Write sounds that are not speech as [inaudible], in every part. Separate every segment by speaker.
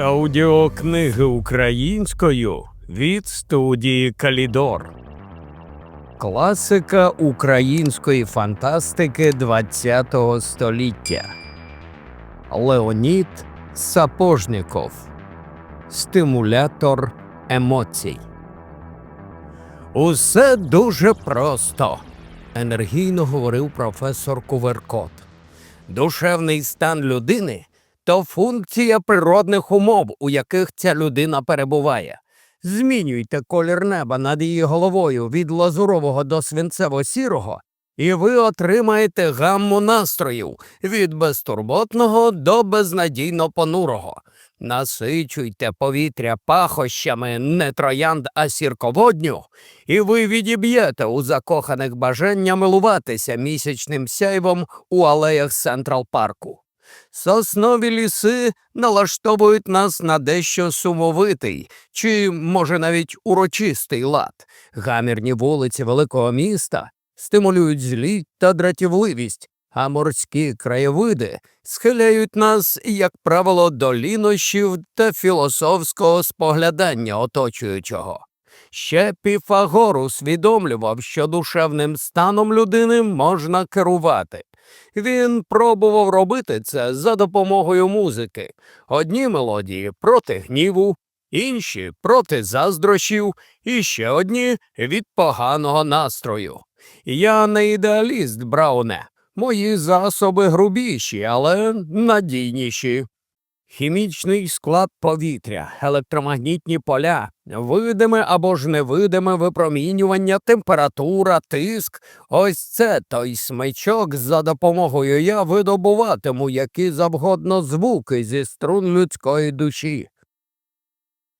Speaker 1: Аудіокниги українською від студії Калідор. Класика української фантастики ХХ століття. Леонід Сапожніков. Стимулятор емоцій. Усе дуже просто, енергійно говорив професор Куверкот. Душевний стан людини то функція природних умов, у яких ця людина перебуває. Змінюйте колір неба над її головою від лазурового до свинцево-сірого, і ви отримаєте гамму настроїв від безтурботного до безнадійно понурого. Насичуйте повітря пахощами не троянд, а сірководню, і ви відіб'єте у закоханих бажання милуватися місячним сяйвом у алеях Централ Парку. Соснові ліси налаштовують нас на дещо сумовитий, чи, може, навіть урочистий лад. Гамірні вулиці великого міста стимулюють злість та дратівливість, а морські краєвиди схиляють нас, як правило, до лінощів та філософського споглядання оточуючого. Ще Піфагор усвідомлював, що душевним станом людини можна керувати. Він пробував робити це за допомогою музики. Одні мелодії проти гніву, інші проти заздрощів, і ще одні від поганого настрою. Я не ідеаліст, Брауне. Мої засоби грубіші, але надійніші. Хімічний склад повітря, електромагнітні поля, видиме або ж невидиме випромінювання, температура, тиск ось це той смичок, за допомогою я видобуватиму які завгодно звуки зі струн людської душі.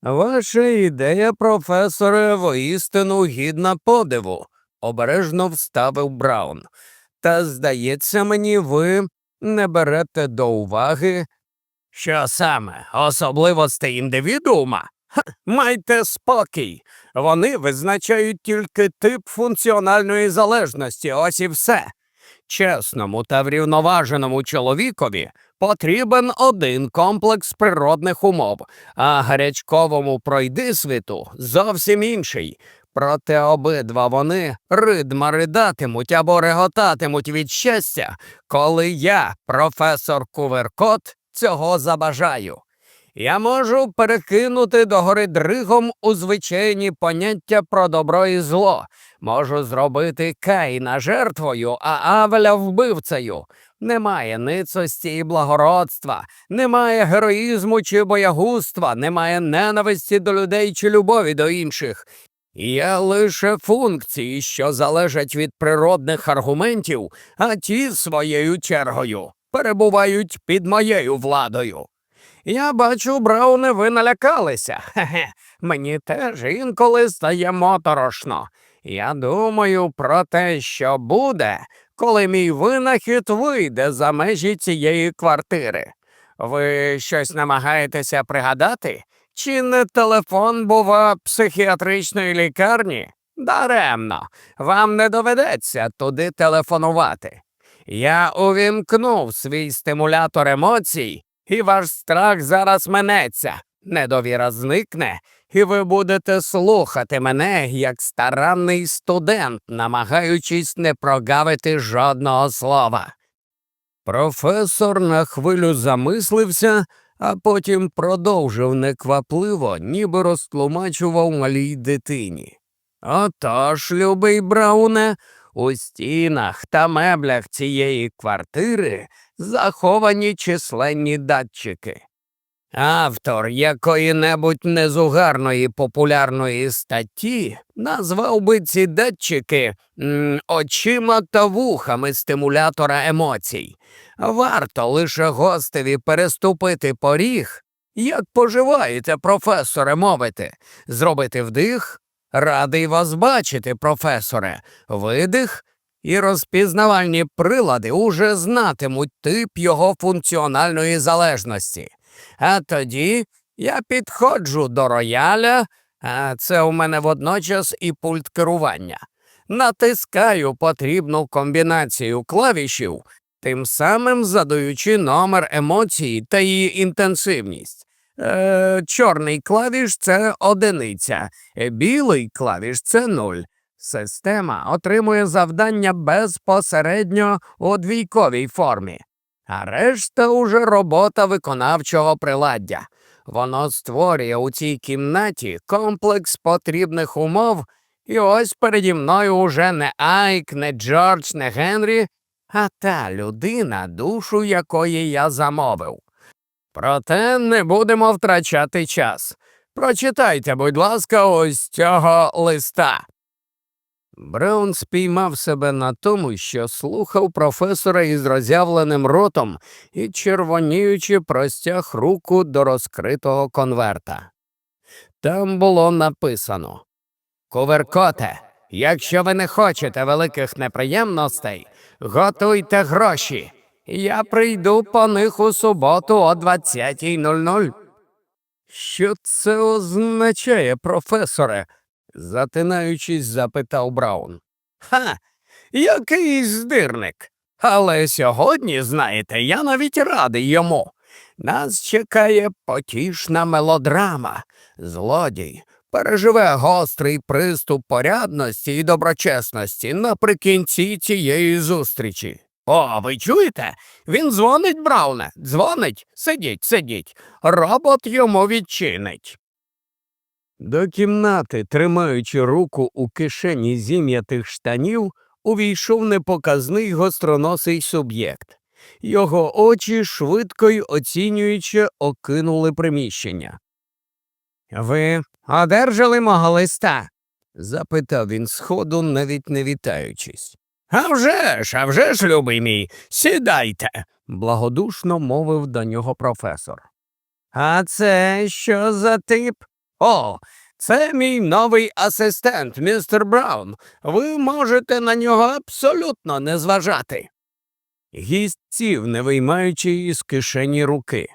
Speaker 1: Ваша ідея, професоре, воістину гідна подиву, обережно вставив Браун. Та, здається мені, ви не берете до уваги. Що саме, особливості індивідуума? Ха, майте спокій. Вони визначають тільки тип функціональної залежності, ось і все. Чесному та врівноваженому чоловікові потрібен один комплекс природних умов, а гарячковому пройдисвіту зовсім інший. Проте обидва вони ридма ридатимуть або реготатимуть від щастя, коли я, професор Куверкот, цього забажаю. Я можу перекинути догори дригом у звичайні поняття про добро і зло, можу зробити Каїна жертвою, а Авеля вбивцею. Немає ницості і благородства, немає героїзму чи боягузтва, немає ненависті до людей чи любові до інших. Є лише функції, що залежать від природних аргументів, а ті своєю чергою перебувають під моєю владою. Я бачу, Брауне, ви налякалися. [laughs] Хе-хе, мені теж інколи стає моторошно. Я думаю про те, що буде, коли мій винахід вийде за межі цієї квартири. Ви щось намагаєтеся пригадати? Чи не телефон, бува, психіатричної лікарні? Даремно, вам не доведеться туди телефонувати. Я увімкнув свій стимулятор емоцій, і ваш страх зараз минеться, недовіра зникне, і ви будете слухати мене як старанний студент, намагаючись не прогавити жодного слова. Професор на хвилю замислився, а потім продовжив неквапливо, ніби розтлумачував малій дитині. Отож, любий Брауне, у стінах та меблях цієї квартири заховані численні датчики. Автор якої-небудь незугарної популярної статті назвав би ці датчики очима та вухами стимулятора емоцій. Варто лише гостеві переступити поріг, як поживаєте, професоре, мовити, зробити вдих, радий вас бачити, професоре, видих, і розпізнавальні прилади уже знатимуть тип його функціональної залежності. А тоді я підходжу до рояля, а це у мене водночас і пульт керування. Натискаю потрібну комбінацію клавішів, тим самим задаючи номер емоції та її інтенсивність. Е, чорний клавіш це одиниця, е, білий клавіш це нуль. Система отримує завдання безпосередньо у двійковій формі, а решта уже робота виконавчого приладдя. Воно створює у цій кімнаті комплекс потрібних умов, і ось переді мною уже не Айк, не Джордж, не Генрі, а та людина, душу якої я замовив. Проте не будемо втрачати час. Прочитайте, будь ласка, ось цього листа. Браун спіймав себе на тому, що слухав професора із роззявленим ротом і червоніючи простяг руку до розкритого конверта. Там було написано Куверкоте, якщо ви не хочете великих неприємностей, готуйте гроші. Я прийду по них у суботу о 20.00. Що це означає, професоре? затинаючись, запитав Браун. Ха, який здирник. Але сьогодні, знаєте, я навіть радий йому. Нас чекає потішна мелодрама. Злодій переживе гострий приступ порядності і доброчесності наприкінці цієї зустрічі. О, ви чуєте? Він дзвонить, Брауне, дзвонить. Сидіть, сидіть. Робот йому відчинить. До кімнати, тримаючи руку у кишені зім'ятих штанів, увійшов непоказний гостроносий суб'єкт. Його очі швидко й оцінюючи окинули приміщення. Ви одержали мого листа? запитав він сходу, навіть не вітаючись. «А вже ж, а вже ж, любий мій, сідайте, благодушно мовив до нього професор. А це що за тип? О, це мій новий асистент, містер Браун. Ви можете на нього абсолютно не зважати. Гість сів, не виймаючи із кишені руки.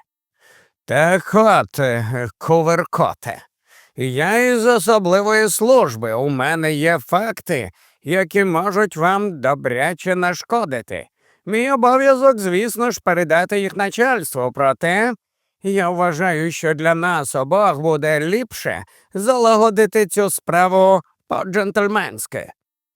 Speaker 1: Так от, е, коверкоте, я із особливої служби. У мене є факти, які можуть вам добряче нашкодити. Мій обов'язок, звісно ж, передати їх начальству, проте я вважаю, що для нас обох буде ліпше залагодити цю справу по-джентльменськи.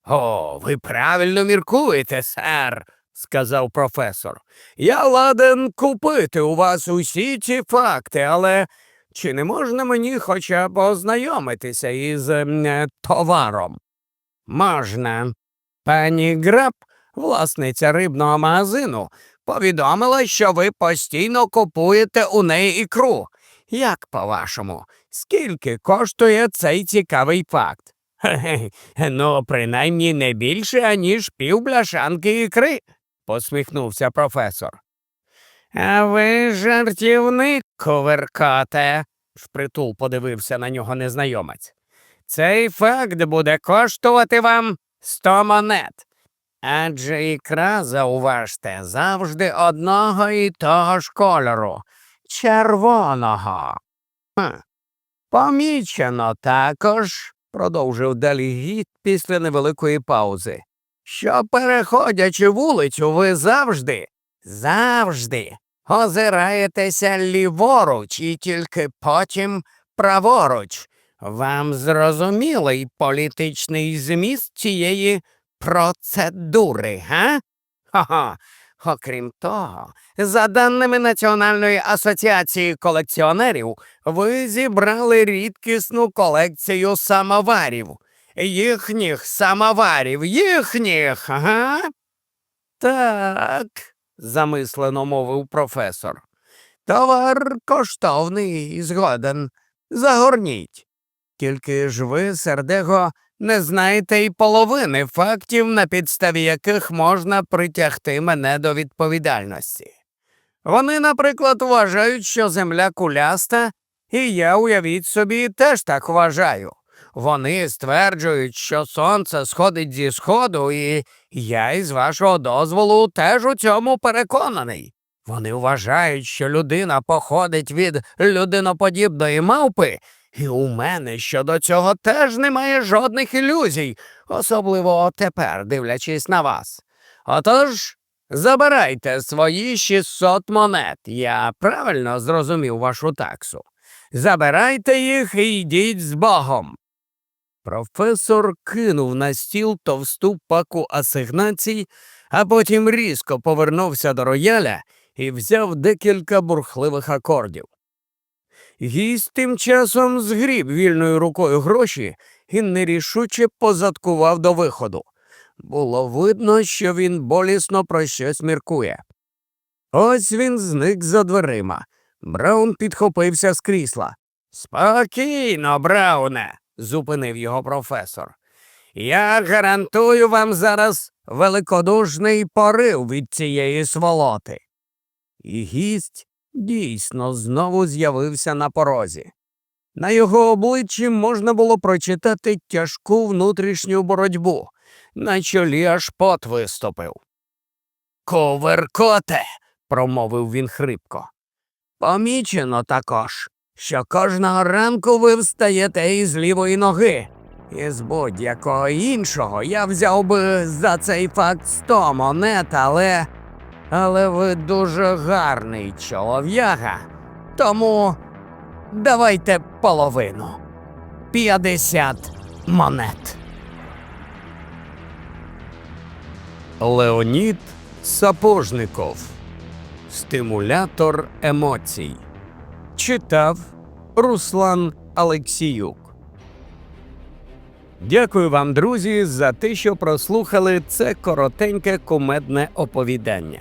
Speaker 1: О, ви правильно міркуєте, сер, сказав професор. Я ладен купити у вас усі ці факти, але чи не можна мені хоча б ознайомитися із товаром? Можна. Пані Граб, власниця рибного магазину, повідомила, що ви постійно купуєте у неї ікру. Як по-вашому, скільки коштує цей цікавий факт? Хе-хе, [laughs] ну, принаймні не більше, аніж пів бляшанки ікри, посміхнувся професор. А ви жартівник, коверкате, впритул подивився на нього незнайомець. Цей факт буде коштувати вам сто монет. Адже ікра, зауважте, завжди одного і того ж кольору червоного. Хм. Помічено також, продовжив далі гід після невеликої паузи, що, переходячи вулицю, ви завжди, завжди озираєтеся ліворуч і тільки потім праворуч. Вам зрозумілий політичний зміст цієї процедури, га? Ха-ха. Окрім того, за даними Національної асоціації колекціонерів, ви зібрали рідкісну колекцію самоварів. Їхніх самоварів, їхніх, га? Так, замислено мовив професор. Товар коштовний, згоден. Загорніть. Тільки ж ви, сердего, не знаєте й половини фактів, на підставі яких можна притягти мене до відповідальності. Вони, наприклад, вважають, що земля куляста, і я, уявіть собі, теж так вважаю. Вони стверджують, що сонце сходить зі сходу, і я, із вашого дозволу, теж у цьому переконаний. Вони вважають, що людина походить від людиноподібної мавпи, і у мене щодо цього теж немає жодних ілюзій, особливо тепер, дивлячись на вас. Отож, забирайте свої 600 монет. Я правильно зрозумів вашу таксу. Забирайте їх і йдіть з Богом. Професор кинув на стіл товсту паку асигнацій, а потім різко повернувся до рояля і взяв декілька бурхливих акордів. Гість тим часом згріб вільною рукою гроші і нерішуче позадкував до виходу. Було видно, що він болісно про щось міркує. Ось він зник за дверима. Браун підхопився з крісла. Спокійно, Брауне, зупинив його професор. Я гарантую вам зараз великодушний порив від цієї сволоти. І гість дійсно знову з'явився на порозі. На його обличчі можна було прочитати тяжку внутрішню боротьбу, на чолі аж пот виступив. Коверкоте, промовив він хрипко. Помічено також, що кожного ранку ви встаєте із лівої ноги. І з будь-якого іншого я взяв би за цей факт сто монет, але. Але ви дуже гарний чолов'яга. Тому давайте половину. П'ятдесят монет. Леонід Сапожников. Стимулятор емоцій. Читав Руслан Алексіюк. Дякую вам, друзі, за те, що прослухали це коротеньке кумедне оповідання.